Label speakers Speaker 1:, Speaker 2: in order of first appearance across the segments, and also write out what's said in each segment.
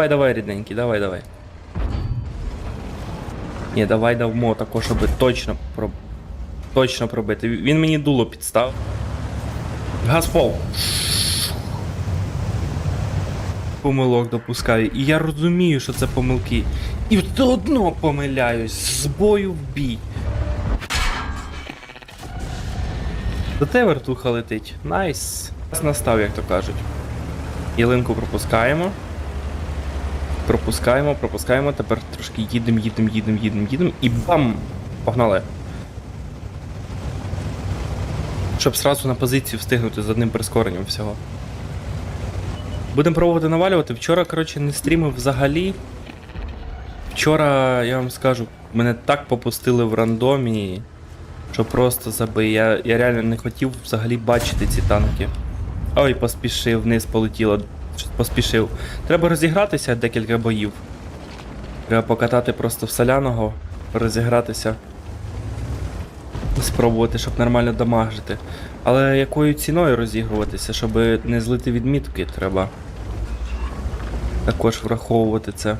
Speaker 1: Давай, давай, рідненький, давай, давай. Ні, давай давмо тако, щоб точно про... точно пробити. Він мені дуло підстав. Газпол. Помилок допускаю. І я розумію, що це помилки. І все одно помиляюсь. З бою в бій. До тебе вертуха летить. Найс. Настав, як то кажуть. Ялинку пропускаємо. Пропускаємо, пропускаємо. Тепер трошки їдемо, їдемо, їдемо, їдемо, їдемо. І бам! Погнали. Щоб сразу на позицію встигнути з одним прискоренням всього. Будемо пробувати навалювати. Вчора, коротше, не стрімив взагалі. Вчора, я вам скажу, мене так попустили в рандомі, що просто забий. Я, я реально не хотів взагалі бачити ці танки. Ой, поспішив, вниз полетіло. Поспішив. Треба розігратися декілька боїв. Треба покатати просто в соляного, розігратися. Спробувати, щоб нормально дамажити. Але якою ціною розігруватися, щоб не злити відмітки, треба також враховувати це.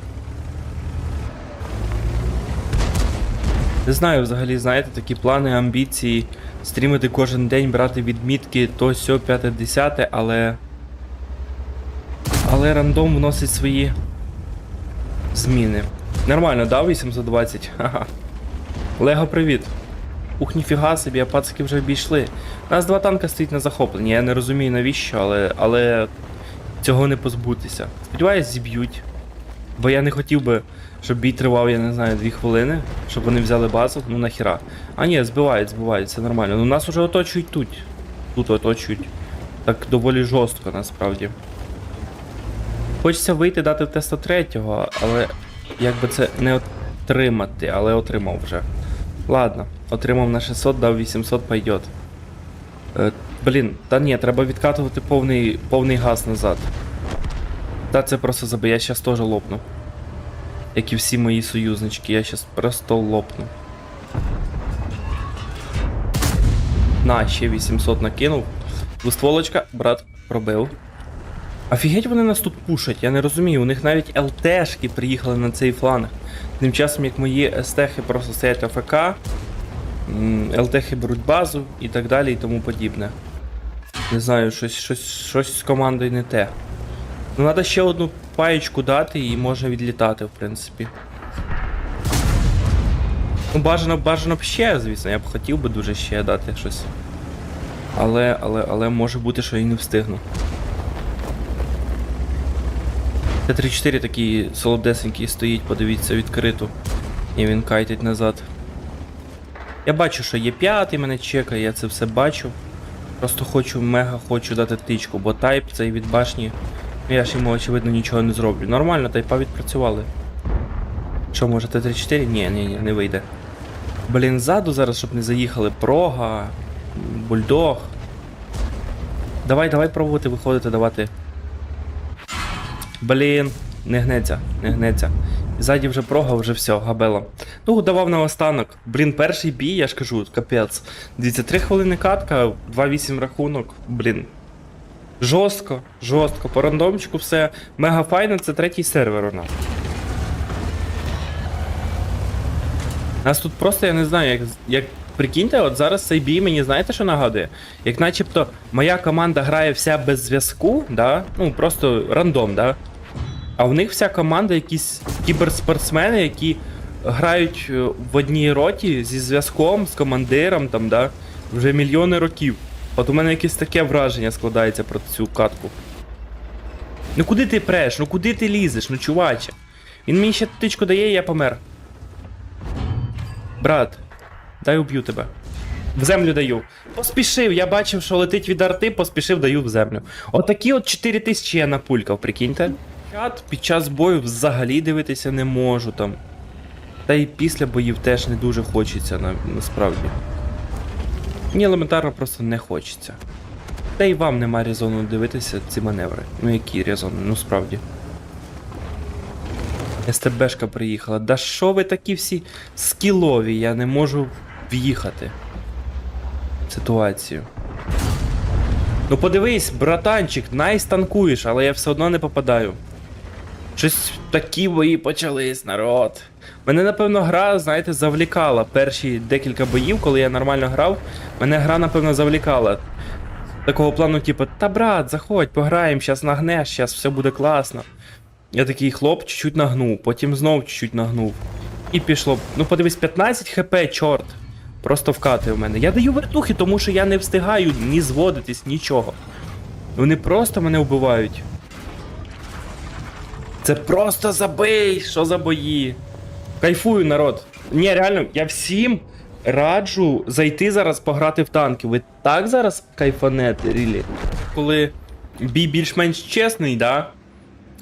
Speaker 1: Не знаю, взагалі, знаєте, такі плани, амбіції, стрімити кожен день, брати відмітки, то сьо, п'яте, десяте, але. Але рандом вносить свої зміни. Нормально, да, 820? Ха-ха. Лего, привіт. Ух, ніфіга собі, а пацики вже обійшли. У нас два танка стоїть на захопленні. Я не розумію навіщо, але, але цього не позбутися. Сподіваюсь, зіб'ють. Бо я не хотів би, щоб бій тривав, я не знаю, дві хвилини, щоб вони взяли базу, ну нахіра. А ні, збивають, збивають, це нормально. Ну нас уже оточують тут. Тут оточують. Так доволі жорстко насправді. Хочеться вийти дати теста третього, але як би це не отримати, але отримав вже. Ладно, отримав на 600, дав 800, пойдет. Е, блін, та ні, треба відкатувати повний, повний газ назад. Та це просто забий, я щас теж лопну. Як і всі мої союзнички, я щас просто лопну. На, ще 800 накинув. Двостволочка, брат, пробив. Офігеть вони нас тут пушать, я не розумію, у них навіть ЛТшки приїхали на цей фланг. Тим часом, як мої естехи просто стоять АФК, ЛТхи беруть базу і так далі і тому подібне. Не знаю, щось, щось, щось з командою не те. Ну, треба ще одну паєчку дати і можна відлітати, в принципі. Ну, бажано, бажано б ще, звісно, я б хотів би дуже ще дати щось. Але, але, але може бути, що і не встигну. Т-34 такий солодесенький стоїть, подивіться, відкрито. І він кайтить назад. Я бачу, що є п'ятий, мене чекає, я це все бачу. Просто хочу, мега хочу дати тичку, бо тайп цей від башні. ну, Я ж йому, очевидно, нічого не зроблю. Нормально, тайпа відпрацювали. Що, може Т-34? Ні, ні, ні, не вийде. Блін, ззаду зараз, щоб не заїхали. Прога, бульдог. Давай, давай пробувати виходити, давати. Блін, не гнеться, не гнеться. Ззаді вже прога, вже все, габела. Ну, давав на останок. Блін, перший бій, я ж кажу, капець. Дивіться, 3 хвилини катка, 2-8 рахунок. Блін. Жорстко, жорстко. По рандомчику все. Мега файно, це третій сервер у нас. Нас тут просто, я не знаю, як, як прикиньте, от зараз цей бій мені знаєте, що нагадує? Як начебто моя команда грає вся без зв'язку, да? ну просто рандом, да? А в них вся команда якісь кіберспортсмени, які грають е, в одній роті зі зв'язком, з командиром, там, да? вже мільйони років. От у мене якесь таке враження складається про цю катку. Ну куди ти преш? Ну куди ти лізеш? Ну чуваче. Він мені ще тичку дає, і я помер. Брат, дай уб'ю тебе. В землю даю. Поспішив, я бачив, що летить від арти, поспішив, даю в землю. Отакі от 4 тисячі я напулькав, прикиньте. Чат під час бою взагалі дивитися не можу там. Та й після боїв теж не дуже хочеться на, насправді. Мені елементарно просто не хочеться. Та й вам нема резону дивитися ці маневри. Ну які резони, ну справді. СТБшка приїхала. Да що ви такі всі скілові, я не можу в'їхати. Ситуацію. Ну подивись, братанчик, найс танкуєш, але я все одно не попадаю. Щось такі бої почались, народ. Мене, напевно, гра, знаєте, завлікала. Перші декілька боїв, коли я нормально грав, мене гра, напевно, завлікала. Такого плану, типу, та брат, заходь, пограємо, щас нагнеш, щас все буде класно. Я такий хлоп чуть-чуть нагнув, потім знов чуть-чуть нагнув. І пішло. Ну, подивись, 15 хп, чорт. Просто вкати в мене. Я даю вертухи, тому що я не встигаю ні зводитись, нічого. Вони просто мене вбивають. Це просто забий! Що за бої? Кайфую, народ. Ні, реально, я всім раджу зайти зараз пограти в танки. Ви так зараз кайфанете, рілі. Коли бій більш-менш чесний, да?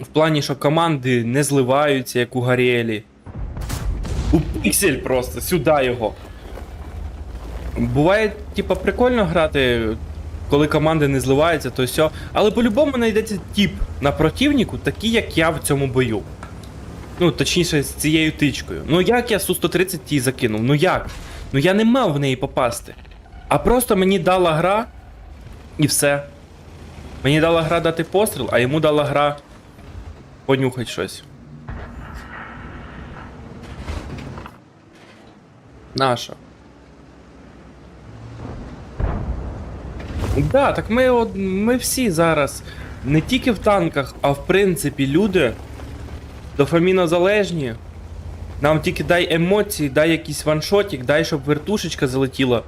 Speaker 1: В плані, що команди не зливаються, як у Гарелі. У піксель просто, сюди його. Буває, типа, прикольно грати, коли команди не зливаються, то все. Але по-любому знайдеться тип на противнику, такий, як я в цьому бою. Ну, точніше, з цією тичкою. Ну як я Су-130 тій закинув? Ну як? Ну я не мав в неї попасти. А просто мені дала гра і все. Мені дала гра дати постріл, а йому дала гра понюхати щось. Наша. Да, так ми, от, ми всі зараз не тільки в танках, а в принципі люди дофамінозалежні. Нам тільки дай емоції, дай якийсь ваншотик, дай, щоб вертушечка залетіла.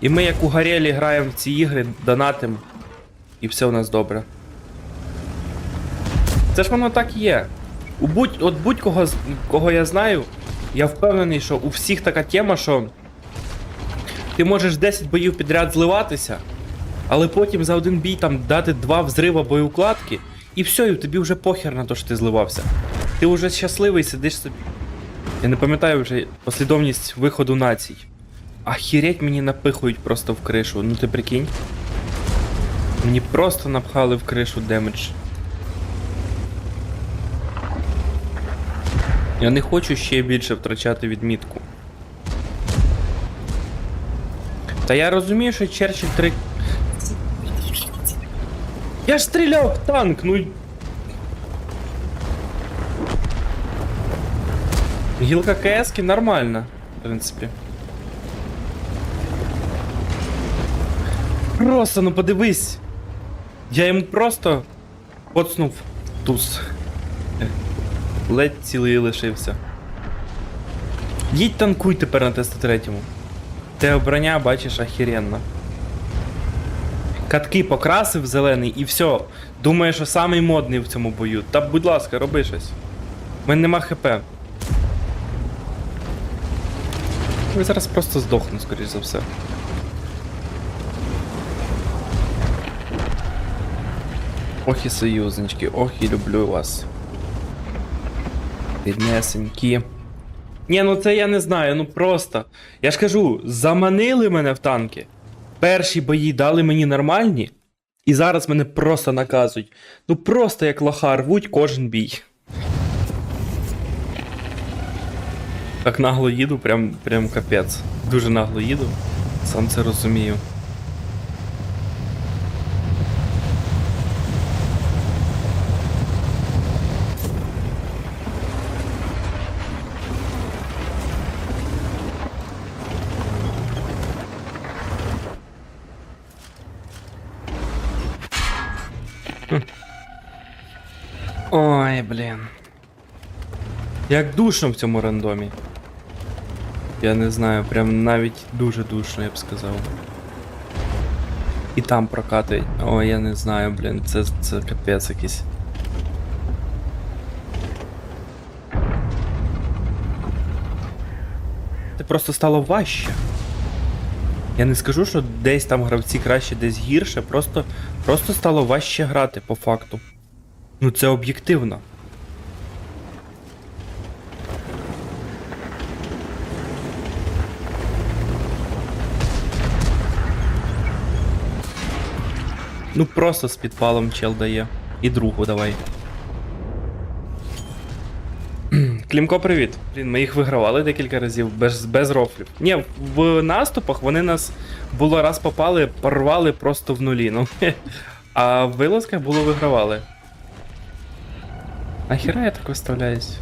Speaker 1: І ми, як у Гарелі, граємо в ці ігри, донатим. І все у нас добре. Це ж воно так і є. У будь, от будь-кого, кого я знаю, я впевнений, що у всіх така тема, що ти можеш 10 боїв підряд зливатися, але потім за один бій там дати два взрива боєукладки, і все, і тобі вже похер на те, що ти зливався. Ти вже щасливий, сидиш собі. Я не пам'ятаю вже послідовність виходу націй. Ахіреть мені напихують просто в кришу. Ну ти прикинь. Мені просто напхали в кришу демедж. Я не хочу ще більше втрачати відмітку. Та я розумію, що Черчилль 3. Я ж стріляв в танк, ну. Гілка КС нормально, в принципі. Просто, ну подивись. Я йому просто поцнув туз. Ледь цілий лишився. Їдь танкуй тепер на Т-103. Те обрання, бачиш, ахіренно. Катки покрасив зелений і все. Думає, що самий модний в цьому бою. Та будь ласка, роби щось. У мене нема хп. Я зараз просто здохну, скоріш за все. Ох і союзнички, ох і люблю вас. Піднесенькі. Ні, ну це я не знаю, ну просто. Я ж кажу, заманили мене в танки. Перші бої дали мені нормальні, і зараз мене просто наказують. Ну просто як лоха рвуть кожен бій. Так нагло їду, прям, прям капець. Дуже нагло їду. Сам це розумію. Ой, блін. Як душно в цьому рандомі. Я не знаю, прям навіть дуже душно, я б сказав. І там прокати. Ой, я не знаю, блін, це, це капець якийсь. Це просто стало важче. Я не скажу, що десь там гравці краще, десь гірше, просто, просто стало важче грати по факту. Ну це об'єктивно. Ну просто з підпалом чел дає. І другу давай. Клімко, привіт. Блін, ми їх вигравали декілька разів без, без рофлів. Ні, в наступах вони нас було раз попали, порвали просто в нулі. Ну, а в вилазках було вигравали. Нахера я так виставляюсь?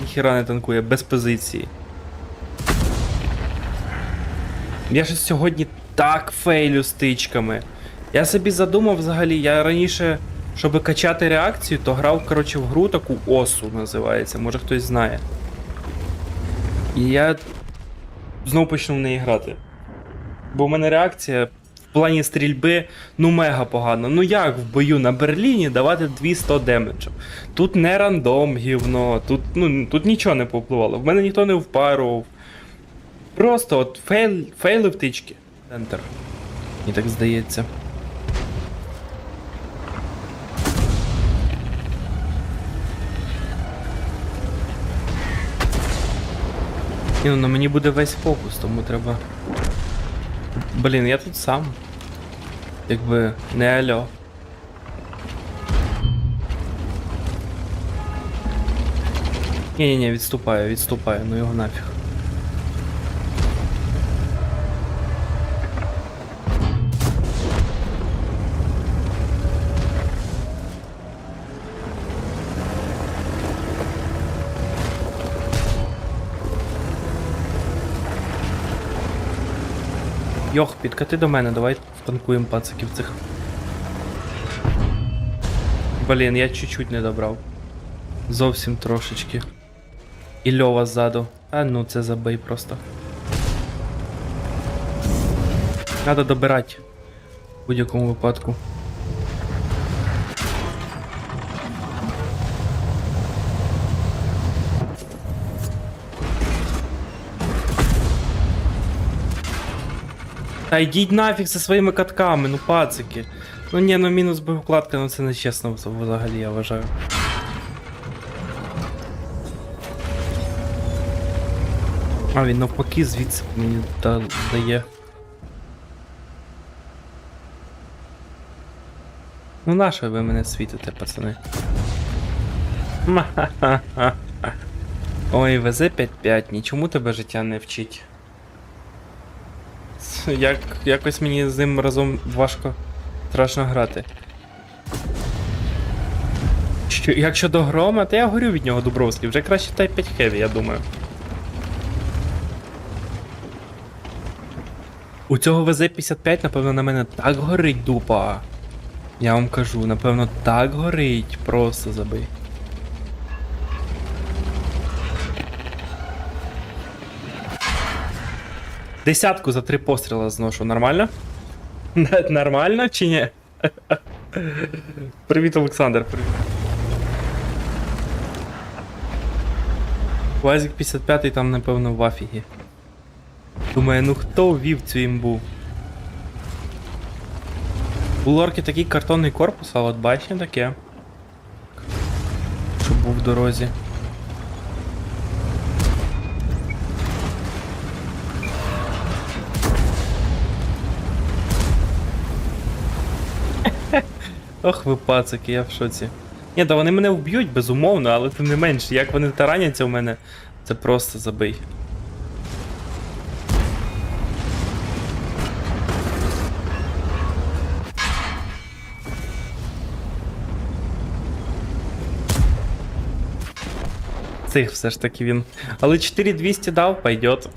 Speaker 1: Ніхера не танкує, без позиції. Я ж сьогодні так фейлю з тичками. Я собі задумав взагалі, я раніше, щоб качати реакцію, то грав, коротше, в гру таку осу називається, може хтось знає. І я знов почну в неї грати. Бо в мене реакція плані стрільби ну мега погана. Ну як в бою на Берліні давати 200 демеджів? Тут не рандом гівно, тут, ну, тут нічого не попливало. В мене ніхто не впарував. Просто от фейл, фейли втички. Ентер. Мені так здається. Ні, ну мені буде весь фокус, тому треба. Блін, я тут сам. Якби не альо. Ні-ні-ні, відступаю, відступаю, ну його нафіг. Йох, підкати до мене, давай втанкуємо пациків цих. Блін, я чуть-чуть не добрав. Зовсім трошечки. І льова ззаду. А ну це забий просто. Надо добирати. В будь-якому випадку. Та йдіть нафіг зі своїми катками, ну пацики. Ну ні, ну мінус боєвкладка, ну це не чесно взагалі, я вважаю. А, він навпаки звідси мені да, дає. Ну нащо ви мене світите, пацани? Ма-ха-ха-ха. Ой, ВЗ-55, нічому тебе життя не вчить. Як, якось мені з ним разом важко страшно грати. Що, як щодо грома, то я горю від нього Дубровський, вже краще Type 5 Heavy, я думаю. У цього ВЗ-55, напевно, на мене так горить дупа. Я вам кажу, напевно, так горить, просто забий. Десятку за три постріла зношу, нормально? Нормально чи ні? Привіт, Олександр. Вазик 55 там, напевно, в афігі. Думаю, ну хто ввів цю імбу? У лорки такий картонний корпус, а от бачите таке. Щоб був в дорозі. Ох, ви пацики, я в шоці. Ні, да вони мене вб'ють, безумовно, але тим не менш, як вони тараняться в мене, це просто забий. Цих все ж таки він. Але 4200 дав, пойдет.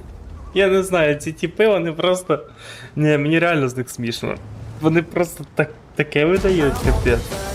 Speaker 1: Я не знаю, ці тіпи, вони просто. Ні, мені реально з них смішно. Вони просто так, таке видають, капець.